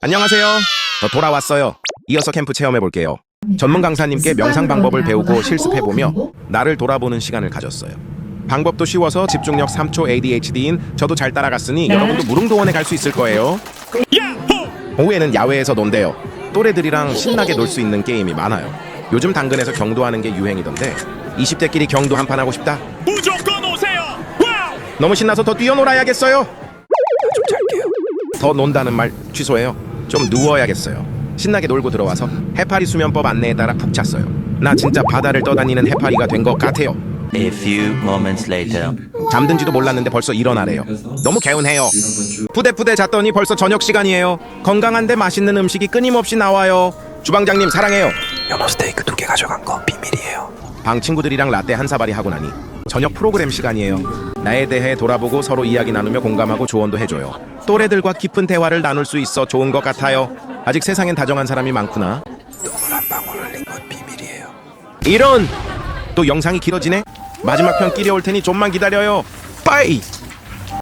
안녕하세요. 저 돌아왔어요. 이어서 캠프 체험해 볼게요. 전문 강사님께 명상 방법을 배우고 실습해 보며 나를 돌아보는 시간을 가졌어요. 방법도 쉬워서 집중력 3초 ADHD인 저도 잘 따라갔으니 여러분도 무릉도원에 갈 수 있을 거예요. 오후에는 야외에서 논대요. 또래들이랑 신나게 놀 수 있는 게임이 많아요. 요즘 당근에서 경도하는 게 유행이던데 20대끼리 경도 한판 하고 싶다? 무조건 오세요. 와우. 너무 신나서 더 뛰어놀아야겠어요. 좀 잘게요. 더 논다는 말 취소해요. 좀 누워야겠어요. 신나게 놀고 들어와서 해파리 수면법 안내에 따라 푹 잤어요. 나 진짜 바다를 떠다니는 해파리가 된 것 같아요. A few moments later. 잠든지도 몰랐는데 벌써 일어나래요. 너무 개운해요. 부대부대 잤더니 벌써 저녁 시간이에요. 건강한데 맛있는 음식이 끊임없이 나와요. 주방장님 사랑해요. 연어 스테이크 두 개 가져간 거 비밀이에요. 방 친구들이랑 라떼 한 사발이 하고 나니 저녁 프로그램 시간이에요. 나에 대해 돌아보고 서로 이야기 나누며 공감하고 조언도 해줘요. 또래들과 깊은 대화를 나눌 수 있어 좋은 것 같아요. 아직 세상엔 다정한 사람이 많구나. 한 방울 흘린 건 비밀이에요. 이런 또 영상이 길어지네. 마지막 편 끼리 올 테니 좀만 기다려요. 빠이.